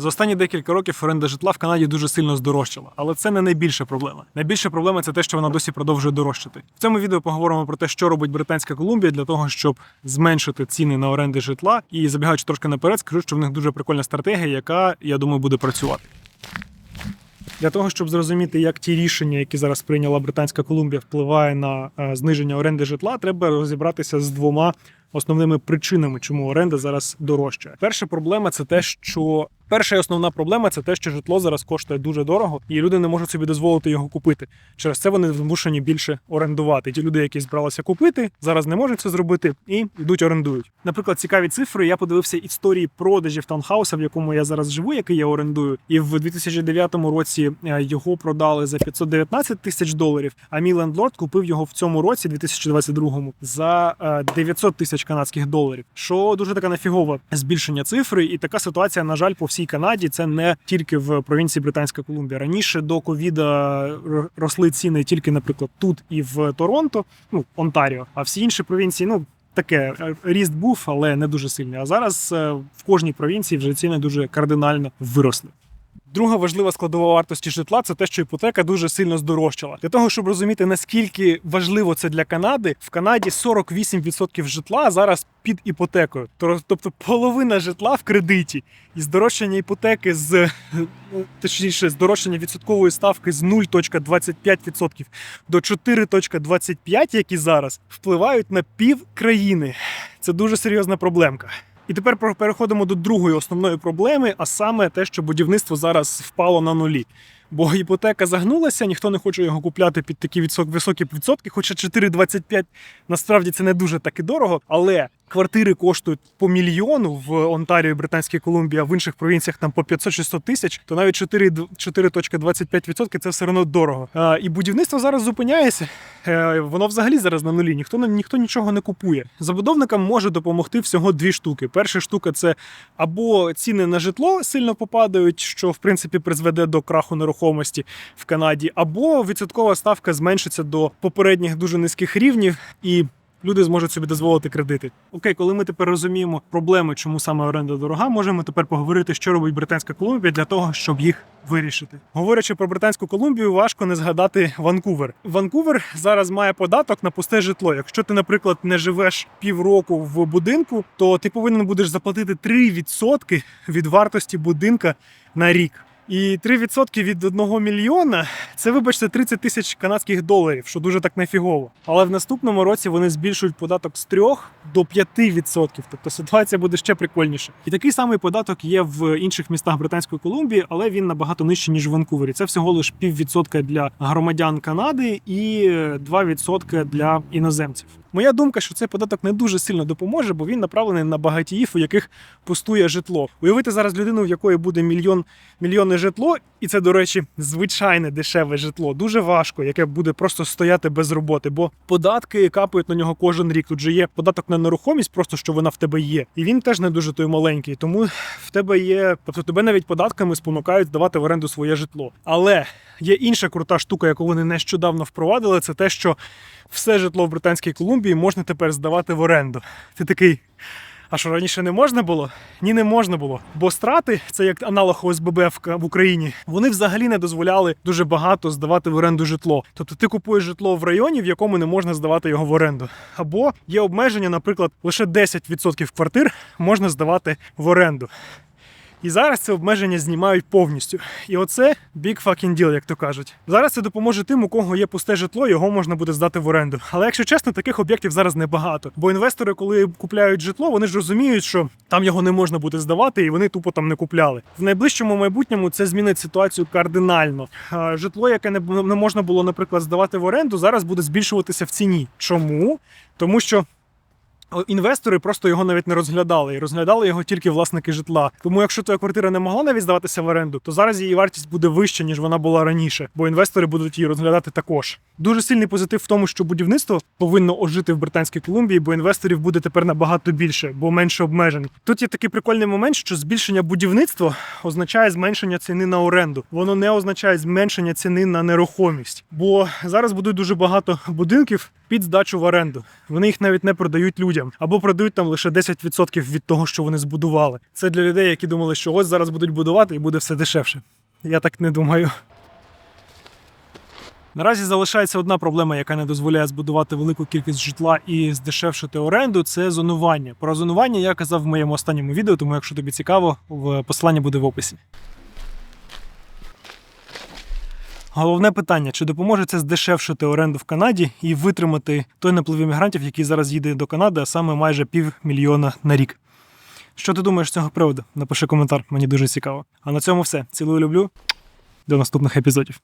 За останні декілька років оренда житла в Канаді дуже сильно здорожчала, але це не найбільша проблема. Найбільша проблема це те, що вона досі продовжує дорожчати. В цьому відео поговоримо про те, що робить Британська Колумбія для того, щоб зменшити ціни на оренди житла. І забігаючи трошки наперед, скажу, що в них дуже прикольна стратегія, яка я думаю буде працювати. Для того, щоб зрозуміти, як ті рішення, які зараз прийняла Британська Колумбія, впливає на е, зниження оренди житла, треба розібратися з двома основними причинами, чому оренда зараз дорожча. Перша проблема це те, що перша і основна проблема це те, що житло зараз коштує дуже дорого, і люди не можуть собі дозволити його купити. Через це вони змушені більше орендувати. Ті люди, які збиралися купити, зараз не можуть це зробити і йдуть орендують. Наприклад, цікаві цифри. Я подивився історії продажів таунхауса, в якому я зараз живу, який я орендую, і в 2009 році е, його продали за 519 тисяч доларів. А мій лендлорд купив його в цьому році, 2022, за е, 900 тисяч канадських доларів. Що дуже така нафігове збільшення цифри, і така ситуація, на жаль, по всій Канаді. Це не тільки в провінції Британська Колумбія. Раніше до ковіда росли ціни тільки, наприклад, тут і в Торонто, ну Онтаріо, а всі інші провінції, ну. Таке е, ріст був, але не дуже сильний. А зараз е, в кожній провінції вже ціни дуже кардинально виросли. Друга важлива складова вартості житла це те, що іпотека дуже сильно здорожчала. Для того, щоб розуміти, наскільки важливо це для Канади, в Канаді 48% житла зараз під іпотекою. Тобто половина житла в кредиті. І здорожчання іпотеки з точніше, здорожчання відсоткової ставки з 0,25% до 4,25%, які зараз впливають на пів країни. Це дуже серйозна проблемка. І тепер переходимо до другої основної проблеми, а саме те, що будівництво зараз впало на нулі. Бо іпотека загнулася, ніхто не хоче його купляти під такі високі відсотки, хоча 4,25 насправді це не дуже так і дорого, але квартири коштують по мільйону в Онтаріо Британській Колумбії, а в інших провінціях там по 500-600 тисяч, то навіть 4 4,25% це все одно дорого. А, і будівництво зараз зупиняється. Е, Воно взагалі зараз на нулі. Ніхто ніхто нічого не купує. Забудовникам може допомогти всього дві штуки. Перша штука це або ціни на житло сильно попадають, що в принципі призведе до краху нерухомості в Канаді, або відсоткова ставка зменшиться до попередніх дуже низьких рівнів і. Люди зможуть собі дозволити кредити. Окей, коли ми тепер розуміємо проблеми, чому саме оренда дорога, можемо тепер поговорити, що робить Британська Колумбія для того, щоб їх вирішити. Говорячи про Британську Колумбію, важко не згадати Ванкувер. Ванкувер зараз має податок на пусте житло. Якщо ти, наприклад, не живеш півроку в будинку, то ти повинен будеш заплатити 3% від вартості будинка на рік. І 3% від 1 мільйона це, вибачте, 30 тисяч канадських доларів, що дуже так нефігово. Але в наступному році вони збільшують податок з 3 до 5%. Тобто ситуація буде ще прикольніша. І такий самий податок є в інших містах Британської Колумбії, але він набагато нижчий, ніж в Ванкувері. Це всього лише піввідсотка для громадян Канади і 2% для іноземців. Моя думка, що цей податок не дуже сильно допоможе, бо він направлений на багатіїв, у яких пустує житло. Уявити зараз людину, в якої буде мільйон мільйонне житло, і це, до речі, звичайне дешеве житло, дуже важко, яке буде просто стояти без роботи, бо податки капають на нього кожен рік. Тут же є податок на нерухомість, просто що вона в тебе є, і він теж не дуже той маленький. Тому в тебе є, тобто тебе навіть податками спонукають здавати в оренду своє житло. Але є інша крута штука, яку вони нещодавно впровадили, це те, що все житло в Британській Колумбії можна тепер здавати в оренду. Ти такий. А що раніше не можна було? Ні, не можна було. Бо страти, це як аналог ОСББ в, Україні, вони взагалі не дозволяли дуже багато здавати в оренду житло. Тобто ти купуєш житло в районі, в якому не можна здавати його в оренду. Або є обмеження, наприклад, лише 10% квартир можна здавати в оренду. І зараз це обмеження знімають повністю. І оце big fucking deal, як то кажуть. Зараз це допоможе тим, у кого є пусте житло, його можна буде здати в оренду. Але якщо чесно, таких об'єктів зараз небагато. Бо інвестори, коли купляють житло, вони ж розуміють, що там його не можна буде здавати, і вони тупо там не купляли. В найближчому майбутньому це змінить ситуацію кардинально. Житло, яке не можна було, наприклад, здавати в оренду, зараз буде збільшуватися в ціні. Чому? Тому що Інвестори просто його навіть не розглядали і розглядали його тільки власники житла. Тому, якщо твоя квартира не могла навіть здаватися в оренду, то зараз її вартість буде вища, ніж вона була раніше, бо інвестори будуть її розглядати також. Дуже сильний позитив в тому, що будівництво повинно ожити в Британській Колумбії, бо інвесторів буде тепер набагато більше, бо менше обмежень. Тут є такий прикольний момент, що збільшення будівництва означає зменшення ціни на оренду. Воно не означає зменшення ціни на нерухомість, бо зараз будуть дуже багато будинків під здачу в оренду. Вони їх навіть не продають людям або продають там лише 10% від того, що вони збудували. Це для людей, які думали, що ось зараз будуть будувати і буде все дешевше. Я так не думаю. Наразі залишається одна проблема, яка не дозволяє збудувати велику кількість житла і здешевшити оренду. Це зонування. Про зонування я казав в моєму останньому відео, тому якщо тобі цікаво, в посилання буде в описі. Головне питання: чи допоможе це здешевшити оренду в Канаді і витримати той наплив іммігрантів, який зараз їде до Канади, а саме майже півмільйона на рік. Що ти думаєш з цього приводу? Напиши коментар, мені дуже цікаво. А на цьому все. Цілую люблю. До наступних епізодів.